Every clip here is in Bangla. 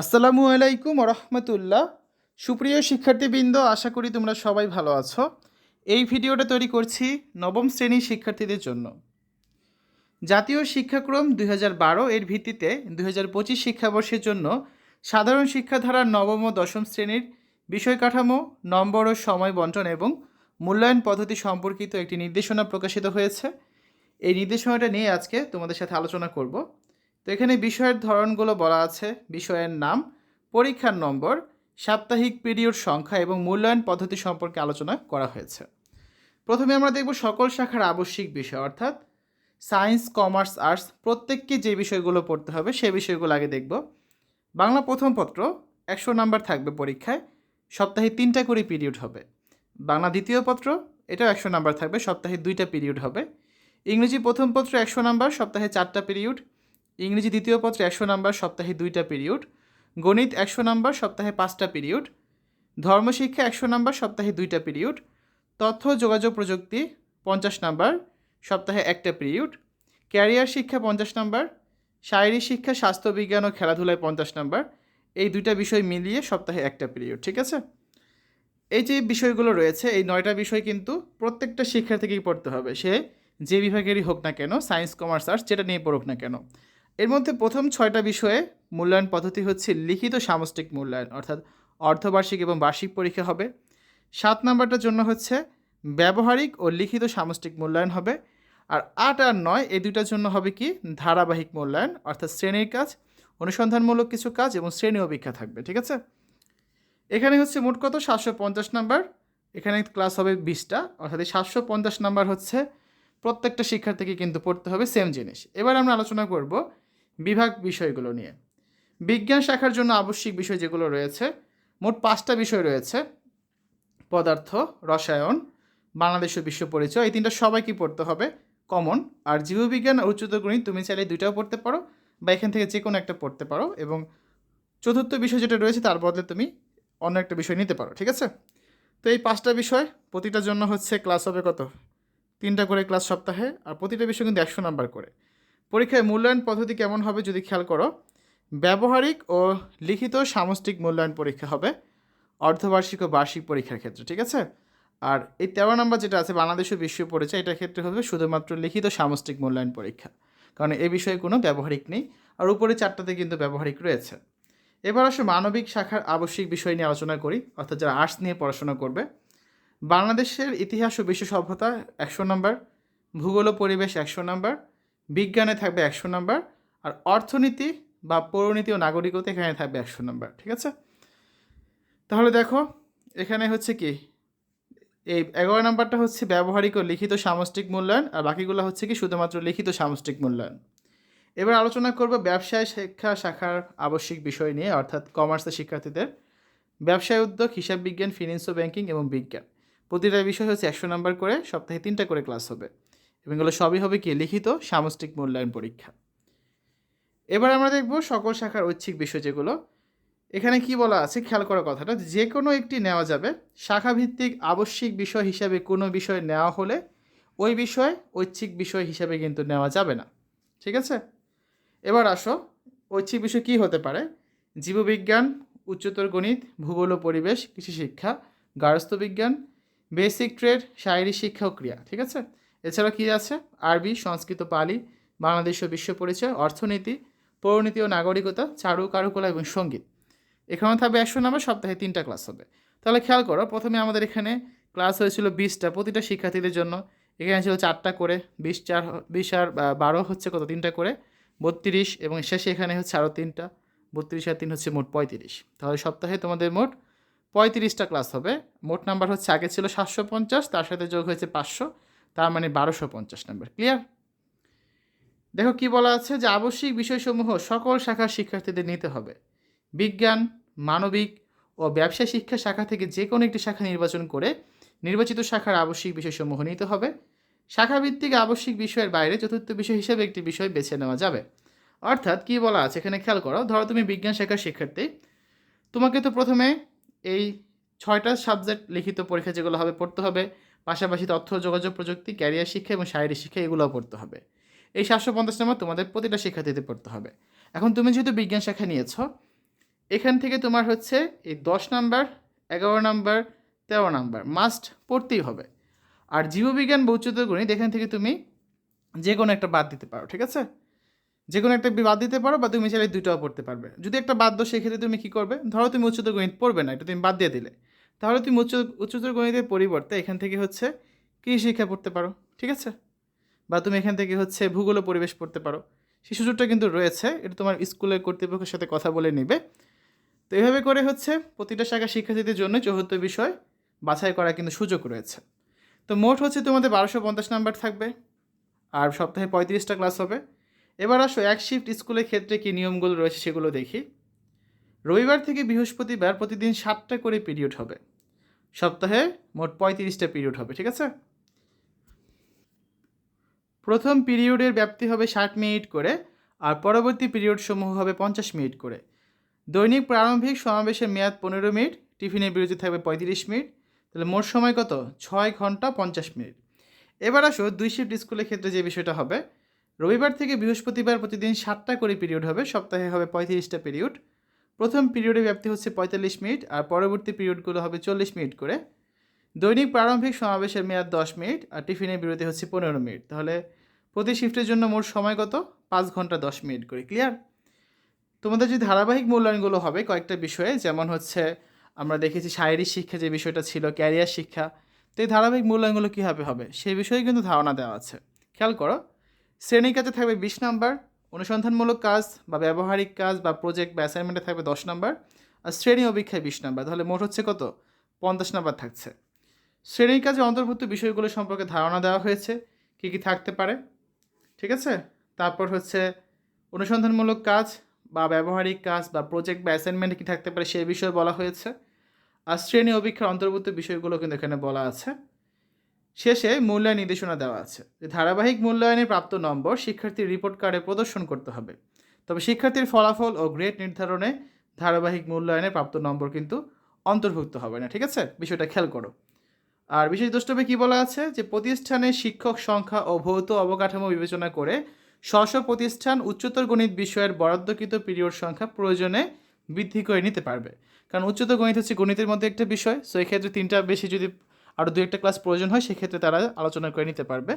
আসসালামু আলাইকুম রহমতুল্লাহ সুপ্রিয় শিক্ষার্থীবৃন্দ, আশা করি তোমরা সবাই ভালো আছো। এই ভিডিওটা তৈরি করছি নবম শ্রেণির শিক্ষার্থীদের জন্য। জাতীয় শিক্ষাক্রম দুই হাজার বারো এর ভিত্তিতে দুই হাজার পঁচিশ শিক্ষাবর্ষের জন্য সাধারণ শিক্ষাধারার নবম ও দশম শ্রেণির বিষয় কাঠামো নম্বর ও সময় বন্টন এবং মূল্যায়ন পদ্ধতি সম্পর্কিত একটি নির্দেশনা প্রকাশিত হয়েছে। এই নির্দেশনাটা নিয়ে আজকে তোমাদের সাথে আলোচনা করব। তো এখানে বিষয়ের ধরনগুলো বলা আছে। বিষয়ের নাম, পরীক্ষার নম্বর, সাপ্তাহিক পিরিয়ড সংখ্যা এবং মূল্যায়ন পদ্ধতি সম্পর্কে আলোচনা করা হয়েছে। প্রথমে আমরা দেখব সকল শাখার আবশ্যিক বিষয়, অর্থাৎ সায়েন্স, কমার্স, আর্টস, প্রত্যেককে যে বিষয়গুলো পড়তে হবে সেই বিষয়গুলো আগে দেখব। বাংলা প্রথম পত্র, একশো নাম্বার থাকবে পরীক্ষায়, সপ্তাহে তিনটা করে পিরিয়ড হবে। বাংলা দ্বিতীয় পত্র, এটাও একশো নাম্বার থাকবে, সপ্তাহে দুইটা পিরিয়ড হবে। ইংরেজি প্রথম পত্র একশো নাম্বার, সপ্তাহে চারটা পিরিয়ড। ইংরেজি দ্বিতীয় পত্র একশো নাম্বার, সপ্তাহে দুইটা পিরিয়ড গণিত একশো নাম্বার, সপ্তাহে পাঁচটা পিরিয়ড ধর্মশিক্ষা একশো নাম্বার, সপ্তাহে দুইটা পিরিয়ড তথ্য, যোগাযোগ প্রযুক্তি পঞ্চাশ নাম্বার, সপ্তাহে একটা পিরিয়ড ক্যারিয়ার শিক্ষা পঞ্চাশ নাম্বার, শারীরিক শিক্ষা স্বাস্থ্যবিজ্ঞান ও খেলাধুলায় পঞ্চাশ নাম্বার। এই দুইটা বিষয় মিলিয়ে সপ্তাহে একটা পিরিয়ড ঠিক আছে? এই যে বিষয়গুলো রয়েছে, এই নয়টা বিষয় কিন্তু প্রত্যেকটা শিক্ষার্থীকেই পড়তে হবে। সে যে বিভাগেরই হোক না কেন সায়েন্স কমার্স আর্টস যেটা নিয়ে পড়ুক না কেন। এর মধ্যে প্রথম ছয়টা বিষয়ে মূল্যায়ন পদ্ধতি হচ্ছে লিখিত সামষ্টিক মূল্যায়ন, অর্থাৎ অর্ধবার্ষিক এবং বার্ষিক পরীক্ষা হবে। সাত নাম্বারটার জন্য হচ্ছে ব্যবহারিক ও লিখিত সামষ্টিক মূল্যায়ন হবে। আর আট আর নয়, এই দুটার জন্য হবে কি? ধারাবাহিক মূল্যায়ন, অর্থাৎ শ্রেণির কাজ, অনুসন্ধানমূলক কিছু কাজ এবং শ্রেণি অভিক্ষা থাকবে, ঠিক আছে? এখানে হচ্ছে মোট কত? সাতশো পঞ্চাশ নাম্বার। এখানে ক্লাস হবে বিশটা, অর্থাৎ এই সাতশো পঞ্চাশ নাম্বার হচ্ছে প্রত্যেকটা শিক্ষার্থীকে কিন্তু পড়তে হবে সেম জিনিস। এবার আমরা আলোচনা করব বিভাগ বিষয়গুলো নিয়ে। বিজ্ঞান শাখার জন্য আবশ্যিক বিষয় যেগুলো রয়েছে, মোট পাঁচটা বিষয় রয়েছে। পদার্থ, রসায়ন, বাংলাদেশ ও বিশ্ব পরিচয়, এই তিনটা সবাইকে পড়তে হবে। কমন, আর জীববিজ্ঞান আর উচ্চতর গণিত তুমি চাইলে দুইটাও পড়তে পারো, বা এখান থেকে যে কোনো একটা পড়তে পারো, এবং চতুর্থ বিষয় যেটা রয়েছে তার বদলে তুমি অন্য একটা বিষয় নিতে পারো, ঠিক আছে? তো এই পাঁচটা বিষয়, প্রতিটার জন্য হচ্ছে ক্লাস হবে কত? তিনটা করে ক্লাস সপ্তাহে, আর প্রতিটা বিষয় কিন্তু একশো নাম্বার করে। পরীক্ষায় মূল্যায়ন পদ্ধতি কেমন হবে যদি খেয়াল করো, ব্যবহারিক ও লিখিত সামষ্টিক মূল্যায়ন পরীক্ষা হবে, অর্ধবার্ষিক ও বার্ষিক পরীক্ষার ক্ষেত্রে, ঠিক আছে? আর এই তেরো নম্বর যেটা আছে, বাংলাদেশ বিশ্ব পরিচয় এটার ক্ষেত্রে হবে শুধুমাত্র লিখিত সামষ্টিক মূল্যায়ন পরীক্ষা, কারণ এ বিষয়ে কোনো ব্যবহারিক নেই, আর উপরে চারটাতে কিন্তু ব্যবহারিক রয়েছে। এবার আসলে মানবিক শাখার আবশ্যিক বিষয় নিয়ে আলোচনা করি, অর্থাৎ যারা আর্টস নিয়ে পড়াশোনা করবে। বাংলাদেশের ইতিহাস ও বিশ্ব সভ্যতা একশো নম্বর, ভূগোল পরিবেশ একশো নম্বর বিজ্ঞানে থাকবে একশো নম্বর আর অর্থনীতি বা পৌরনীতি ও নাগরিকতা এখানে থাকবে একশো নম্বর, ঠিক আছে? তাহলে দেখো, এখানে হচ্ছে কি, এই এগারো নম্বরটা হচ্ছে ব্যবহারিক ও লিখিত সামষ্টিক মূল্যায়ন আর বাকিগুলো হচ্ছে কি শুধুমাত্র লিখিত সামষ্টিক মূল্যায়ন। এবার আলোচনা করব ব্যবসায় শিক্ষা শাখার আবশ্যিক বিষয় নিয়ে, অর্থাৎ কমার্সের শিক্ষার্থীদের। ব্যবসায় উদ্যোগ, হিসাব বিজ্ঞান ফিনান্স ও ব্যাংকিং এবং বিজ্ঞান। প্রতিটা বিষয় হচ্ছে একশো নাম্বার করে, সপ্তাহে তিনটা করে ক্লাস হবে। এবং এগুলো সবই হবে কি? লিখিত সামষ্টিক মূল্যায়ন পরীক্ষা। এবার আমরা দেখব সকল শাখার ঐচ্ছিক বিষয় যেগুলো। এখানে কি বলা আছে? খেয়াল করার কথাটা যে কোনো একটি নেওয়া যাবে। শাখাভিত্তিক আবশ্যিক বিষয় হিসাবে কোনো বিষয় নেওয়া হলে ওই বিষয় ঐচ্ছিক বিষয় হিসাবে কিন্তু নেওয়া যাবে না। ঠিক আছে? এবার আসো, ঐচ্ছিক বিষয় কী হতে পারে? জীববিজ্ঞান, উচ্চতর গণিত, ভূগোল ও পরিবেশ, কৃষি শিক্ষা, গার্হস্থ্য বিজ্ঞান, বেসিক ট্রেড, শারীরিক শিক্ষা ও ক্রিয়া। ঠিক আছে? এছাড়া কী আছে? আরবি, সংস্কৃত, পালি, বাংলাদেশ ও বিশ্ব পরিচয়, অর্থনীতি পৌরনীতি ও নাগরিকতা, চারু, কারুকলা এবং সংগীত। এখানে থাকবে একশো নাম্বার, সপ্তাহে তিনটা ক্লাস হবে। তাহলে খেয়াল করো, প্রথমে আমাদের এখানে ক্লাস হয়েছিল বিশটা, প্রতিটা শিক্ষার্থীদের জন্য। এখানে ছিল চারটা করে, বিশ চার, বিশ আর বারো হচ্ছে কত? তিনটা করে, বত্রিশ এবং শেষে এখানে হচ্ছে আরও তিনটা, বত্রিশ আর তিন হচ্ছে মোট পঁয়ত্রিশ। তাহলে সপ্তাহে তোমাদের মোট পঁয়ত্রিশটা ক্লাস হবে। মোট নাম্বার হচ্ছে, আগে ছিল সাতশো পঞ্চাশ, তার সাথে যোগ হয়েছে পাঁচশো। তার মানে বারোশো পঞ্চাশ নম্বর ক্লিয়ার দেখো কি বলা আছে যে আবশ্যিক বিষয়সমূহ সকল শাখার শিক্ষার্থীদের নিতে হবে। বিজ্ঞান, মানবিক ও ব্যবসা শিক্ষা শাখা থেকে যে কোনো একটি শাখা নির্বাচন করে নির্বাচিত শাখার আবশ্যিক বিষয়সমূহ নিতে হবে। শাখাভিত্তিক আবশ্যিক বিষয়ের বাইরে চতুর্থ বিষয় হিসেবে একটি বিষয় বেছে নেওয়া যাবে। অর্থাৎ কি বলা আছে? এখানে খেয়াল করো, ধরো তুমি বিজ্ঞান শাখার শিক্ষার্থী। তোমাকে তো প্রথমে এই ছয়টা সাবজেক্ট লিখিত পরীক্ষা যেগুলো হবে পড়তে হবে। পাশাপাশি তথ্য, যোগাযোগ প্রযুক্তি, ক্যারিয়ার শিক্ষা এবং শারীরিক শিক্ষা এগুলোও পড়তে হবে। এই সাতশো পঞ্চাশ নম্বর তোমাদের প্রতিটা শিক্ষার্থীতে পড়তে হবে। এখন তুমি যেহেতু বিজ্ঞান শাখা নিয়েছ, এখান থেকে তোমার হচ্ছে এই দশ নাম্বার, এগারো নাম্বার, তেরো নাম্বার মাস্ট পড়তেই হবে। আর জীববিজ্ঞান বা উচ্চতর গণিত এখান থেকে তুমি যে কোনো একটা বাদ দিতে পারো, ঠিক আছে? যে কোনো একটা বাদ দিতে পারো বা তুমি চাইলে দুটোও পড়তে পারবে। যদি একটা বাদ দাও, সেক্ষেত্রে তুমি কী করবে? ধরো তুমি উচ্চতর গণিত পড়বে না, এটা তুমি বাদ দিয়ে দিলে। তাহলে তুমি উচ্চ, উচ্চতর গণিতের পরিবর্তে এখান থেকে হচ্ছে কৃষি শিক্ষা পড়তে পারো? ঠিক আছে? বা তুমি এখান থেকে হচ্ছে ভূগোল পরিবেশ পড়তে পারো। সেই সুযোগটা কিন্তু রয়েছে। এটা তোমার স্কুলের কর্তৃপক্ষের সাথে কথা বলে নিবে। তো এভাবে করে হচ্ছে প্রতিটা শাখা শিক্ষার্থীদের জন্য চতুর্থ বিষয় বাছাই করার কিন্তু সুযোগ রয়েছে। তো মোট হচ্ছে তোমাদের বারোশো পঞ্চাশ নাম্বার থাকবে। আর সপ্তাহে পঁয়ত্রিশটা ক্লাস হবে। এবার আসো এক শিফট স্কুলের ক্ষেত্রে কী নিয়মগুলো রয়েছে সেগুলো দেখি। রবিবার থেকে বৃহস্পতিবার প্রতিদিন সাতটা করে পিরিয়ড হবে। সপ্তাহে মোট পঁয়ত্রিশটা পিরিয়ড হবে, ঠিক আছে? প্রথম পিরিয়ডের ব্যাপ্তি হবে ষাট মিনিট করে, আর পরবর্তী পিরিয়ড সমূহ হবে পঞ্চাশ মিনিট করে। দৈনিক প্রারম্ভিক সমাবেশের মেয়াদ পনেরো মিনিট, টিফিনের বিরতি থাকবে পঁয়ত্রিশ মিনিট, তাহলে মোট সময় কত? ছয় ঘণ্টা পঞ্চাশ মিনিট। এবার আসো দুই শিফট স্কুলের ক্ষেত্রে যে বিষয়টা হবে। রবিবার থেকে বৃহস্পতিবার প্রতিদিন সাতটা করে পিরিয়ড হবে, সপ্তাহে হবে পঁয়ত্রিশটা পিরিয়ড। প্রথম পিরিয়ডের ব্যাপ্তি হচ্ছে পঁয়তাল্লিশ মিনিট, আর পরবর্তী পিরিয়ডগুলো হবে চল্লিশ মিনিট করে। দৈনিক প্রারম্ভিক সমাবেশের মেয়াদ দশ মিনিট, আর টিফিনের বিরতি হচ্ছে পনেরো মিনিট। তাহলে প্রতি শিফটের জন্য মোট সময় কত? পাঁচ ঘণ্টা দশ মিনিট করে ক্লিয়ার তোমাদের যে ধারাবাহিক মূল্যায়নগুলো হবে কয়েকটা বিষয়ে, যেমন হচ্ছে আমরা দেখেছি শারীরিক শিক্ষা যে বিষয়টা ছিল ক্যারিয়ার শিক্ষা, তো এই ধারাবাহিক মূল্যায়নগুলো কীভাবে হবে? সেই বিষয়ে কিন্তু ধারণা দেওয়া আছে। খেয়াল করো শ্রেণি কাজে থাকবে বিশ নাম্বার অনুসন্ধানমূলক কাজ বা ব্যবহারিক কাজ বা প্রজেক্ট বা অ্যাসাইনমেন্টে থাকবে দশ নাম্বার আর শ্রেণি অভিক্ষায় বিশ নাম্বার। তাহলে মোট হচ্ছে কত? পঞ্চাশ নাম্বার থাকছে। শ্রেণির কাজে অন্তর্ভুক্ত বিষয়গুলো সম্পর্কে ধারণা দেওয়া হয়েছে। কী কী থাকতে পারে? ঠিক আছে? তারপর হচ্ছে অনুসন্ধানমূলক কাজ বা ব্যবহারিক কাজ বা প্রজেক্ট বা অ্যাসাইনমেন্ট কী থাকতে পারে সেই বিষয়ে বলা হয়েছে। আর শ্রেণি অভিক্ষার অন্তর্ভুক্ত বিষয়গুলো কিন্তু এখানে বলা আছে। শেষে মূল্যায়ন নির্দেশনা দেওয়া আছে যে ধারাবাহিক মূল্যায়নে প্রাপ্ত নম্বর শিক্ষার্থীর রিপোর্ট কার্ডে প্রদর্শন করতে হবে। তবে শিক্ষার্থীর ফলাফল ও গ্রেড নির্ধারণে ধারাবাহিক মূল্যায়নে প্রাপ্ত নম্বর কিন্তু অন্তর্ভুক্ত হবে না, ঠিক আছে? বিষয়টা খেয়াল করো। আর বিশেষ দ্রষ্টব্যে কী বলা আছে? যে প্রতিষ্ঠানে শিক্ষক সংখ্যা ও ভৌত অবকাঠামো বিবেচনা করে স্ব প্রতিষ্ঠান উচ্চতর গণিত বিষয়ের বরাদ্দকৃত পিরিয়ড সংখ্যা প্রয়োজনে বৃদ্ধি করে নিতে পারবে। কারণ উচ্চতর গণিত হচ্ছে গণিতের মধ্যে একটা বিষয় সো এক্ষেত্রে তিনটা বেশি যদি আরও দু একটা ক্লাস প্রয়োজন হয়, সেক্ষেত্রে তারা আলোচনা করে নিতে পারবে।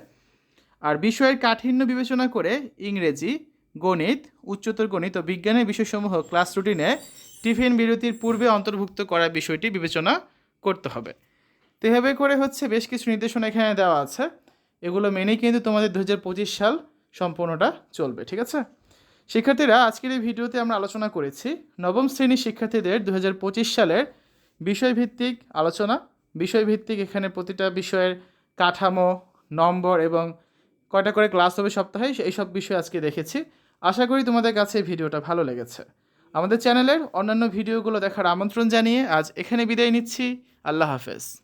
আর বিষয়ের কাঠিন্য বিবেচনা করে ইংরেজি, গণিত, উচ্চতর গণিত ও বিজ্ঞানের বিষয়সমূহ ক্লাস রুটিনে টিফিন বিরতির পূর্বে অন্তর্ভুক্ত করার বিষয়টি বিবেচনা করতে হবে। তো এভাবে করে হচ্ছে বেশ কিছু নির্দেশনা এখানে দেওয়া আছে। এগুলো মেনেই কিন্তু তোমাদের দু হাজার পঁচিশ সাল সম্পূর্ণটা চলবে, ঠিক আছে? শিক্ষার্থীরা, আজকের এই ভিডিওতে আমরা আলোচনা করেছি নবম শ্রেণির শিক্ষার্থীদের দু হাজার পঁচিশ সালের বিষয়ভিত্তিক আলোচনা। বিষয়ভিত্তিক এখানে প্রতিটা বিষয়ের কাঠামো, নম্বর এবং কয়টা করে ক্লাস হবে সপ্তাহে, এইসব বিষয় আজকে দেখেছি। আশা করি তোমাদের কাছে ভিডিওটা ভালো লেগেছে। আমাদের চ্যানেলের অন্যান্য ভিডিওগুলো দেখার আমন্ত্রণ জানিয়ে আজ এখানে বিদায় নিচ্ছি। আল্লাহ হাফেজ।